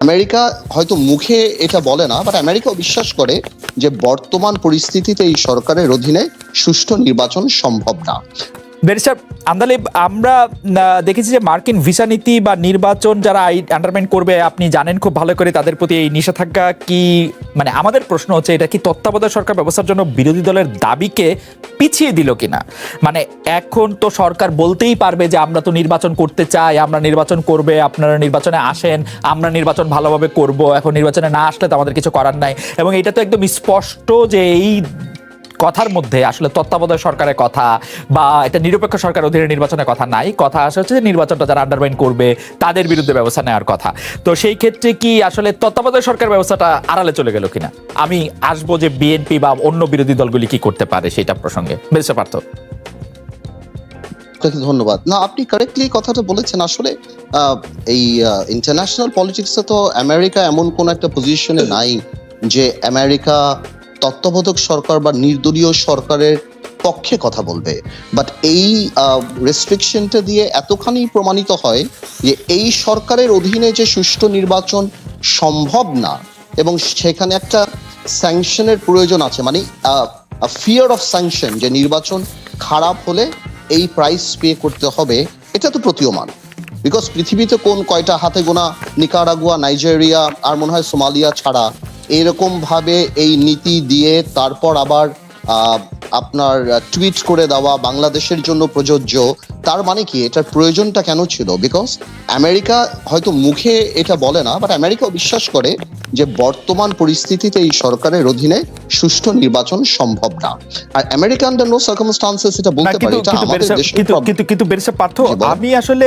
America হয়তো মুখে এটা বলে না বাট আমেরিকাও বিশ্বাস করে যে বর্তমান পরিস্থিতিতে এই সরকারের অধীনে সুষ্ঠু নির্বাচন সম্ভব না। ব্যারিস্টার আন্দালিব আমরা দেখেছি যে মার্কিন ভিসা নীতি বা নির্বাচন যারা আন্ডারমাইন করবে, আপনি জানেন খুব ভালো করে তাদের প্রতি এই নিষেধাজ্ঞা কি মানে আমাদের প্রশ্ন হচ্ছে, এটা কি তত্ত্বাবধায়ক সরকার ব্যবস্থার জন্য বিরোধী দলের দাবিকে পিছিয়ে দিল কিনা? মানে এখন তো সরকার বলতেই পারবে যে আমরা তো নির্বাচন করতে চাই, আমরা নির্বাচন করবে, আপনারা নির্বাচনে আসেন, আমরা নির্বাচন ভালোভাবে করব, এখন নির্বাচনে না আসলে তো আমাদের কিছু করার নাই। এবং এটা তো একদম স্পষ্ট যে এই কথার মধ্যে আসলে তত্ত্বাবধায়ক সরকারের কথা বা এটা নিরপেক্ষ সরকার অধীনে নির্বাচনের কথা নাই। কথা আসে হচ্ছে যে নির্বাচনটা যারা আন্ডারমাইন করবে, তাদের বিরুদ্ধে ব্যবস্থা নেওয়ার কথা। তো সেই ক্ষেত্রে কি আসলে তত্ত্বাবধায়ক সরকার ব্যবস্থাটা আড়ালে চলে গেল কিনা? আমি আসব যে বিএনপি বা অন্য বিরোধী দলগুলি কি করতে পারে সেটা প্রসঙ্গে। বেশি পার্থ। ধন্যবাদ। না, আপনি কারেক্টলি কথাটা বলেছেন। আসলে এই ইন্টারন্যাশনাল পলিটিক্সে তো আমেরিকা এমন কোন একটা পজিশনে নাই যে আমেরিকা তত্ত্বাবধায়ক সরকার বা নির্দলীয় সরকারের পক্ষে কথা বলবে। বাট এই রেস্ট্রিকশনটা দিয়ে এতখানি প্রমাণিত হয় যে এই সরকারের অধীনে যে সুষ্ঠু নির্বাচন সম্ভব না এবং সেখানে একটা স্যাংশনের প্রয়োজন আছে মানে ফিয়ার অফ স্যাংশন যে নির্বাচন খারাপ হলে এই প্রাইস পে করতে হবে, এটা তো প্রতীয়মান। বিকজ পৃথিবীতে কোন কয়টা হাতে গোনা? নিকারাগুয়া, নাইজেরিয়া, আর মনে হয় সোমালিয়া ছাড়া এরকম ভাবে এই নীতি দিয়ে তারপর আবার আপনার টুইট করে দেওয়া বাংলাদেশের জন্য প্রযোজ্য তার মানে কি? এটার প্রয়োজনটা কেন ছিল? বিকজ আমেরিকা হয়তো মুখে এটা বলে না বাট আমেরিকাও বিশ্বাস করে যে বর্তমান পরিস্থিতিতে এই সরকারের অধীনে সুষ্ঠু নির্বাচন সম্ভব না। আর আমেরিকা আন্ডার নো সার্কামস্টান্সেস এটা বলতে পারে এটা আমাদের দেশের কিন্তু কিন্তু কিন্তু বেরিসা পার্থ আমি আসলে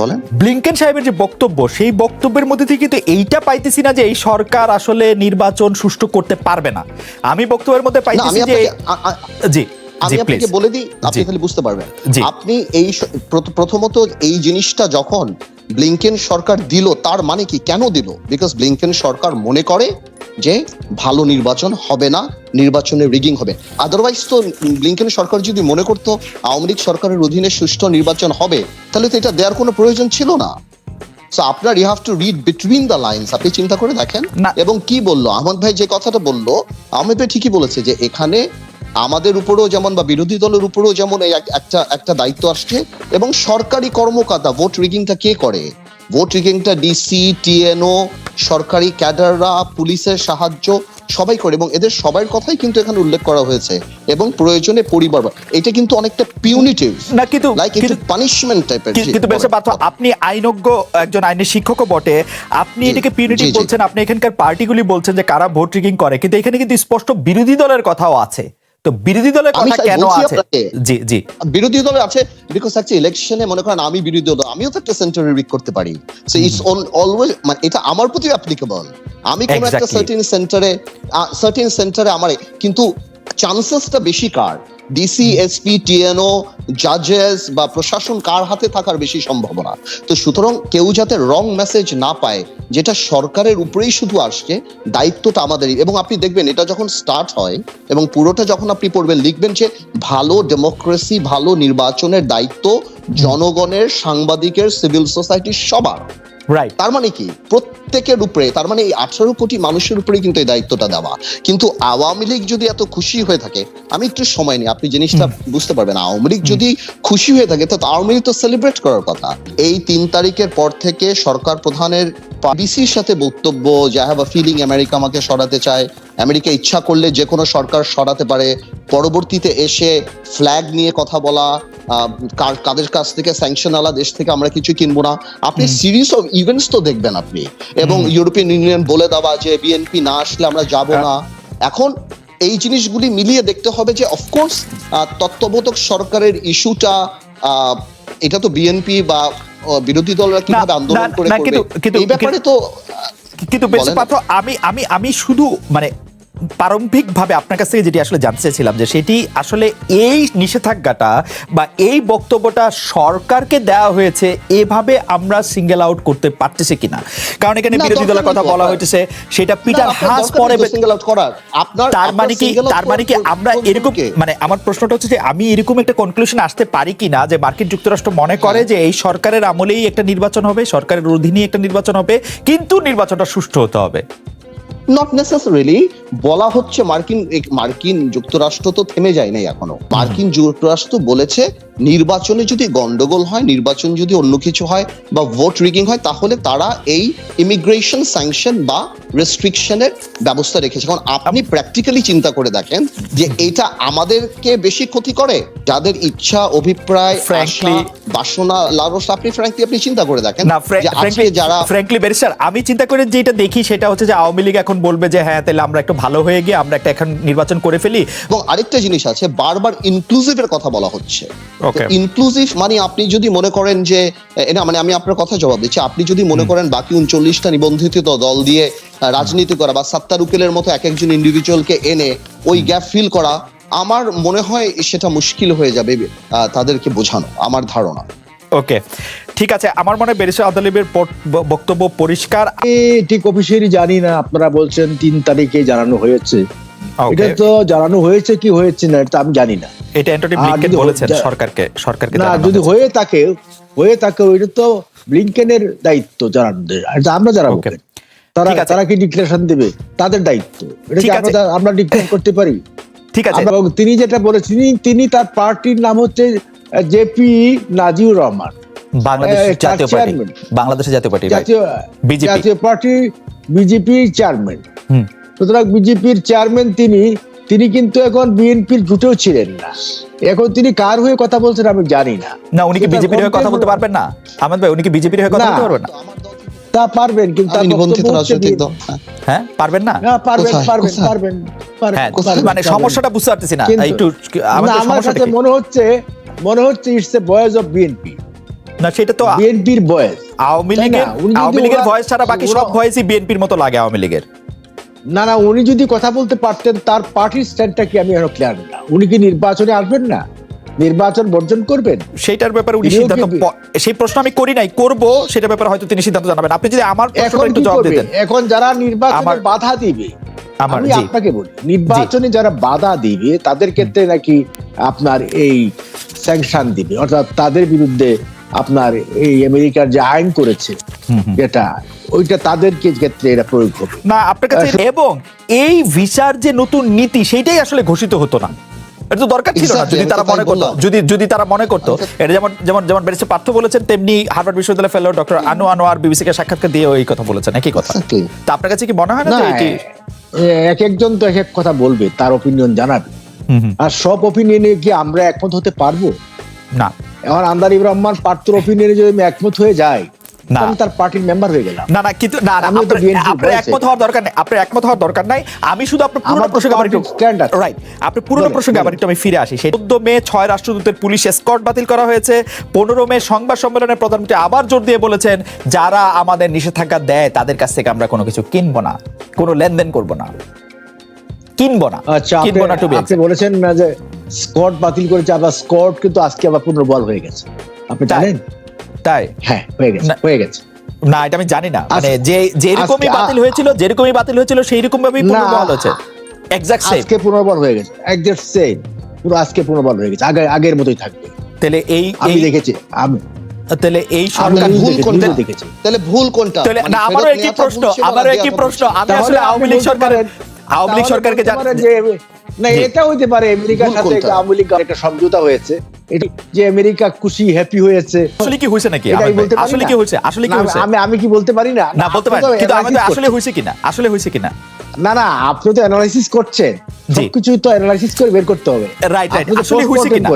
বলেন। ব্লিংকেন সাহেবের যে বক্তব্য সেই বক্তব্যের মধ্যে থেকে কিন্তু এইটা পাইতেছি না যে এই সরকার আসলে নির্বাচন সুষ্ঠু করতে পারবে না। আমি বক্তব্যের মধ্যে পাইতেছি যে জি। আমি আপনাকে বলে দিই আপনি। তাহলে বুঝতে পারবেন। আপনি এই প্রথমত এই জিনিসটা যখন ব্লিংকেন সরকার দিল তার মানে কি? কেন দিল? বিকজ ব্লিংকেন সরকার মনে করে যে ভালো নির্বাচন হবে না নির্বাচনে রিগিং হবে। আদারওয়াইজ তো ব্লিংকেন সরকার যদি মনে করতো আওয়ামী লীগ সরকারের অধীনে সুষ্ঠু নির্বাচন হবে তাহলে তো এটা দেওয়ার কোনো প্রয়োজন ছিল না। সো আপনার you have to read between the lines আপনি চিন্তা করে দেখেন। এবং কি বলল? আহমদ ভাই যে কথাটা বলল আহমেদ ভাই ঠিকই বলেছে যে এখানে আমাদের উপরেও যেমন বা বিরোধী দলের উপরেও যেমন এই এক- একটা একটা দায়িত্ব আসছে এবং সরকারি কর্মকর্তা ভোট রিগিংটা কে করে? ভোট রিগিংটা ডিসি টিএনও সরকারি ক্যাডাররা পুলিশের সাহায্য সবাই করে এবং এদের সবার কথাই কিন্তু এখানে উল্লেখ করা হয়েছে এবং প্রয়োজনে পরিবার এটা কিন্তু অনেকটা পিউনিটিভ না কিন্তু লাইক একটু পানিশমেন্ট টাইপের কিন্তু বেশ পার্থ আপনি আইনজ্ঞ একজন আইনের শিক্ষকও বটে। আপনি এটাকে পিউনিটি জি, জি। বলছেন আপনি এখানকার পার্টিগুলি বলছেন যে কারা ভোট রিগিং করে কিন্তু এখানে কিন্তু স্পষ্ট বিরোধী দলের কথাও আছে। তো বিরোধী দলের কথা কেন আছে? জি জি। বিরোধী দলে আছে বিকজ একটা ইলেকশনে মনে করেন আমি বিরোধী দল আমিও তো একটা সেন্টারে রিক করতে পারি। সো ইটস অলওয়েজ মানে এটা আমার প্রতি অ্যাপ্লিকেবল আমি কোন একটা. সার্টেন সেন্টারে সার্টেন সেন্টারে আমার কিন্তু চান্সেসটা বেশি কার? ডিসি এসপি টিএনও জাজেস বা প্রশাসন কার হাতে থাকার বেশি সম্ভাবনা? তো সুতরাং কেউ যাতে রং মেসেজ না পায় যেটা সরকারের উপরেই শুধু আসছে দায়িত্বটা আমাদেরই। এবং আপনি দেখবেন এটা যখন স্টার্ট হয় এবং পুরোটা যখন আপনি পড়বেন লিখবেন যে ভালো ডেমোক্রেসি ভালো নির্বাচনের দায়িত্ব জনগণের সাংবাদিকের সিভিল সোসাইটির সবার। রাইট তার মানে কি? প্রত্যেকের উপরে তার মানে এই আঠারো কোটি মানুষের উপরে কিন্তু এই দায়িত্বটা দেওয়া। কিন্তু আওয়ামী লীগ যদি এত খুশি হয়ে থাকে আমি একটু সময় নিই আপনি জিনিসটা বুঝতে পারবেন আওয়ামী লীগ যদি খুশি হয়ে থাকে তো আওয়ামী লীগ তো সেলিব্রেট করার কথা। এই তিন তারিখের পর থেকে সরকার প্রধানের বিসির সাথে বক্তব্য যে হ্যাভ আ ফিলিং আমেরিকা আমাকে সরাতে চায় আমেরিকা ইচ্ছা করলে যে কোনো সরকার সরাতে পারে। পরবর্তীতে এসে ফ্ল্যাগ নিয়ে কথা বলা কাদের কাছ থেকে স্যাংশন আলা দেশ থেকে আমরা কিছু কিনবো না। আপনি সিরিজ অফ ইভেন্টস তো দেখবেন আপনি। এবং ইউরোপিয়ান ইউনিয়ন বলে দেওয়া যে বিএনপি না আসলে আমরা যাব না। এখন এই জিনিসগুলি মিলিয়ে দেখতে হবে যে অফকোর্স তত্ত্ববোধক সরকারের ইস্যুটা এটা তো বিএনপি বা বিরোধী দলরা কীভাবে আন্দোলন করে এই ব্যাপারে তো কিন্তু পাত্র আমি আমি আমি শুধু মানে প্রারম্ভিকভাবে আপনার কাছ থেকে যেটি আসলে জানতে চাইছিলাম যে সেটি আসলে এই নিষেধাজ্ঞাটা বা এই বক্তব্যটা সরকারকে দেওয়া হয়েছে এভাবে আমরা সিঙ্গেল আউট করতে পারতেছি কিনা? কারণ এখানে বিরোধী দলের কথা বলা হয়েছে সেটা পিটার হাস পরে সিঙ্গেল আউট করার। আপনার তার মানে কি তার মানে কি আমরা এরকম মানে আমার প্রশ্নটা হচ্ছে যে আমি এরকম একটা কনক্লুশন আসতে পারি কিনা যে মার্কিন যুক্তরাষ্ট্র মনে করে হ্যাঁ। যে এই সরকারের আমলেই একটা নির্বাচন হবে সরকারের অধীনেই একটা নির্বাচন হবে কিন্তু নির্বাচনটা সুষ্ঠু হতে হবে। নট নেসেসারিলি বলা হচ্ছে মার্কিন মার্কিন যুক্তরাষ্ট্র তো থেমে যায় নাই এখনও। মার্কিন যুক্তরাষ্ট্র বলেছে নির্বাচনে যদি গন্ডগোল হয় নির্বাচন যদি অন্য কিছু হয় বা ভোট রিগিং হয় তাহলে তারা এই ইমিগ্রেশন স্যাংশন বা রেস্ট্রিকশনের ব্যবস্থা রেখেছে। কারণ আপনি প্র্যাকটিক্যালি চিন্তা করে দেখেন যে এটা আমাদেরকে বেশি ক্ষতি করে। যাদের ইচ্ছা অভিপ্রায় আশা, বাসনা লালস আপনি ফ্র্যাঙ্কলি আপনি চিন্তা করে দেখেন না যে আজকে যারা ফ্র্যাঙ্কলি ব্যারিস্টার আমি চিন্তা করে যেটা দেখি সেটা হচ্ছে যে আওয়ামী লীগ এখন বলবে যে হ্যাঁ তাহলে আমরা একটু ভালো হয়ে গিয়ে আমরা একটা এখন নির্বাচন করে ফেলি। এবং আরেকটা জিনিস আছে বারবার ইনক্লুসিভের কথা বলা হচ্ছে। ইনক্লুসিভ মানে আপনি যদি মনে করেন যে না মানে আমি আপনার কথা জবাব দিচ্ছি আপনি যদি মনে করেন বাকি উনচল্লিশটা নিবন্ধিত দল দিয়ে রাজনীতি করা বা সাত্তার উকিলের মতো এক একজন ইন্ডিভিজুয়ালকে এনে ওই গ্যাপ ফিল করা আমার মনে হয় সেটা মুশকিল হয়ে যাবে তাদেরকে বোঝানো আমার ধারণা। ওকে ঠিক আছে আমার মনে হয় আদালিবের বক্তব্য পরিষ্কার। ঠিক অফিসিয়ালি জানি না আপনারা বলছেন তিন তারিখে জানানো হয়েছে। এটা তো জানানো হয়েছে কি হয়েছে না এটা আমি জানি না। এটা অ্যান্টনি ব্লিংকেন বলেছেন সরকারকে সরকারকে না যদি হয়ে থাকে হয়ে থাকে ওইটা তো ব্লিংকেনের দায়িত্ব জানানো এটা আমরা জানাব. তারা তারা কি ডিক্লারেশন দেবে? তাদের দায়িত্ব। এটা কি আমরা আমরা ডিক্লেয়ার করতে পারি? ঠিক আছে। এবং তিনি যেটা বলেছেন তিনি তার পার্টির নাম হচ্ছে জেপি নাজিউর রহমান। বাংলাদেশ জাতীয় পার্টি। বাংলাদেশের Jatiya party right? Jatiya party বিজেপির চেয়ারম্যান হুম। সুতরাং বিজেপির চেয়ারম্যান তিনি তিনি কিন্তু এখন বিএনপির জুটেও ছিলেন না। এখন তিনি কার হয়ে কথা বলছেন আমি জানি না। না উনি কি বিজেপির হয়ে কথা বলতে পারবেন না? আহমেদ ভাই উনি কি বিজেপির হয়ে কথা বলতে পারবেন না? তা পারবেন কিন্তু তার আমি নিবন্ধিত রাজনৈতিক দল হ্যাঁ। হ্যাঁ পারবেন না? হ্যাঁ পারবেন পারবেন পারবেন পারবেন, হ্যাঁ মানে সমস্যাটা বুঝতে পারতেছি না। একটু আমার সমস্যাটা কাছে মনে হচ্ছে মনে হচ্ছে it's a boys of BNP না সেটা তো বিএনপির বয়েজ আওয়ামী? লীগের আওয়ামী লীগের ভয়েস ছাড়া বাকি সব ভয়েসই বিএনপির মতো লাগে আওয়ামী লীগের। না না উনি যদি কথা বলতে পারতেন তার পার্টির স্ট্যান্ডটা কি আমি এখনও ক্লিয়ার না। উনি কি নির্বাচনে আসবেন না? নির্বাচন বর্জন করবেন? সেইটার ব্যাপারে উনি সিদ্ধান্ত সেই প্রশ্ন আমি করি নাই করব সেটার ব্যাপারে হয়তো তিনি সিদ্ধান্ত জানাবেন। আপনি যদি আমার প্রশ্নটা একটু জবাব দিতেন এখন যারা নির্বাচনে বাধা দিবে আমি আপনাকে বলি নির্বাচনে যারা বাধা দিবে তাদের ক্ষেত্রে নাকি আপনার এই স্যাংশন দিবে অর্থাৎ তাদের বিরুদ্ধে আপনার এই আমেরিকার যে আইন করেছে। যেটা ওইটা তাদের ক্ষেত্রে এটা প্রয়োগ হবে না আপনার কাছে আচ্ছা। এবং এই ভিসার যে নতুন নীতি সেইটাই আসলে ঘোষিত হতো না। এটা তো দরকার ছিল না যদি তারা মনে করতো। যদি যদি তারা মনে করতো। এটা যেমন যেমন যেমন ব্যারিস্টার পার্থ বলেছেন তেমনি হার্ভার্ড বিশ্ববিদ্যালয় ফেলো ডক্টর আনু আনোয়ার বিবিসি কে সাক্ষাৎকার দিয়ে এই কথা বলেছেন একই কথা। তা আপনার কাছে কি মনে হয় না এটি এক একজন তো এক এক কথা বলবে তার ওপিনিয়ন জানাবে। আর সব ওপিনিয়নে কি আমরা একমত হতে পারব? না। রহমান পার্থর ওপিনিয়নে যদি আমি একমত হয়ে যাই না। তার পার্টির মেম্বার হয়ে গেলাম। না না কিন্তু না না আপনার-। একমত হওয়ার দরকার নেই আপনার একমত হওয়ার দরকার নাই। আমি শুধু আপনার প্রসঙ্গে আবার একটু party রাইট আপনি পুরনো প্রসঙ্গে আবার একটু আমি ফিরে আসি। সেই চোদ্দ মে ছয় রাষ্ট্রদূতের পুলিশ এসকর্ট বাতিল করা হয়েছে। পনেরো মে সংবাদ সম্মেলনে প্রধানমন্ত্রী আবার জোর দিয়ে বলেছেন যারা আমাদের নিষেধাজ্ঞা দেয় তাদের কাছ থেকে আমরা কোনো কিছু কিনবো না। কোনো লেনদেন করব না। কিনবো না। আচ্ছা কিনবো না টু আপনি বলেছেন যে স্কট বাতিল করেছে আবার স্কট কিন্তু আজকে আবার পুনর্বল হয়ে গেছে। আপনি জানেন? তাই? হ্যাঁ হয়ে গেছে হয়ে গেছে। না এটা আমি জানি না। মানে যে যেরকমই বাতিল হয়েছিল যেরকমই বাতিল হয়েছিল সেই রকম ভাবেই হয়েছে। এক্সাক্ট সেম আজকে পুনর্বল হয়ে গেছে। সেম পুরো আজকে পুনর্বল হয়ে গেছে। আগে আগের মতোই থাকবে। তাহলে এই আমি এই- দেখেছি আমি। তাহলে এই সরকার ভুল কোনটা? দেখেছি। তাহলে ভুল কোনটা? তাহলে মানে না আমারও একই প্রশ্ন আমারও একই প্রশ্ন। আমি আসলে আওয়ামী লীগ সরকারের আওয়ামী লীগ সরকারকে না এটা হইতে পারে আমেরিকার সাথে? আওয়ামী লীগ একটা সমঝোতা হয়েছে। এটা যে আমেরিকা খুশি হ্যাপি হয়েছে। আসলে কি হয়েছে নাকি পারি আসলে কি হয়েছে? আসলে কি হয়েছে? আমি আমি কি বলতে পারি না? না বলতে তো কিন্তু আমাদের আসলে হয়েছে কিনা? আসলে হয়েছে কিনা। না না আপনি তো অ্যানালাইসিস করছেন। সবকিছু তো অ্যানালাইসিস করে বের করতে হবে। রাইট রাইট আসলে হয়েছে কিনা?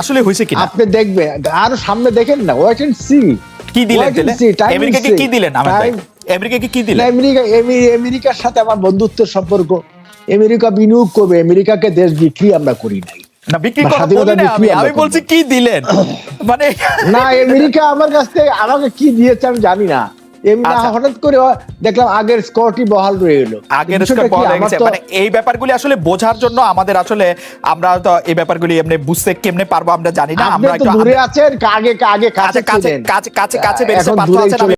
আসলে হয়েছে কিনা? আপনি দেখবেন আরও সামনে দেখেন না ওয়াইট এন্ড সি কি দিলেন আমেরিকাকে কি দিলেন আমেরিকাকে কি দিলেন? আমেরিকা আমেরিকার সাথে আমার বন্ধুত্বের সম্পর্ক আমেরিকা বিনিয়োগ করবে আমেরিকাকে দেশ বিক্রি আমরা করি নাই। না বিক্রি বা করা স্বাধীনতা বলি না বিক্রি আমি আমরা আমি বলছি কি দিলেন? মানে না আমেরিকা আমার কাছ থেকে আমাকে কি দিয়েছে আমি জানি না। এমনি না আচ্ছা। হঠাৎ করে দেখলাম আগের স্কোরটি বহাল রয়ে এলো। আগের স্কোর কি? বলা হয়ে আমার গেছে। তো- মানে এই ব্যাপারগুলি আসলে বোঝার জন্য আমাদের আসলে আমরা তো এই ব্যাপারগুলি এমনি বুঝতে কেমনে পারব আমরা জানি না। আমরা একটু দূরে আছেন আগে আগে কাছে কাছে কাছে কাছে কাছে আছেন,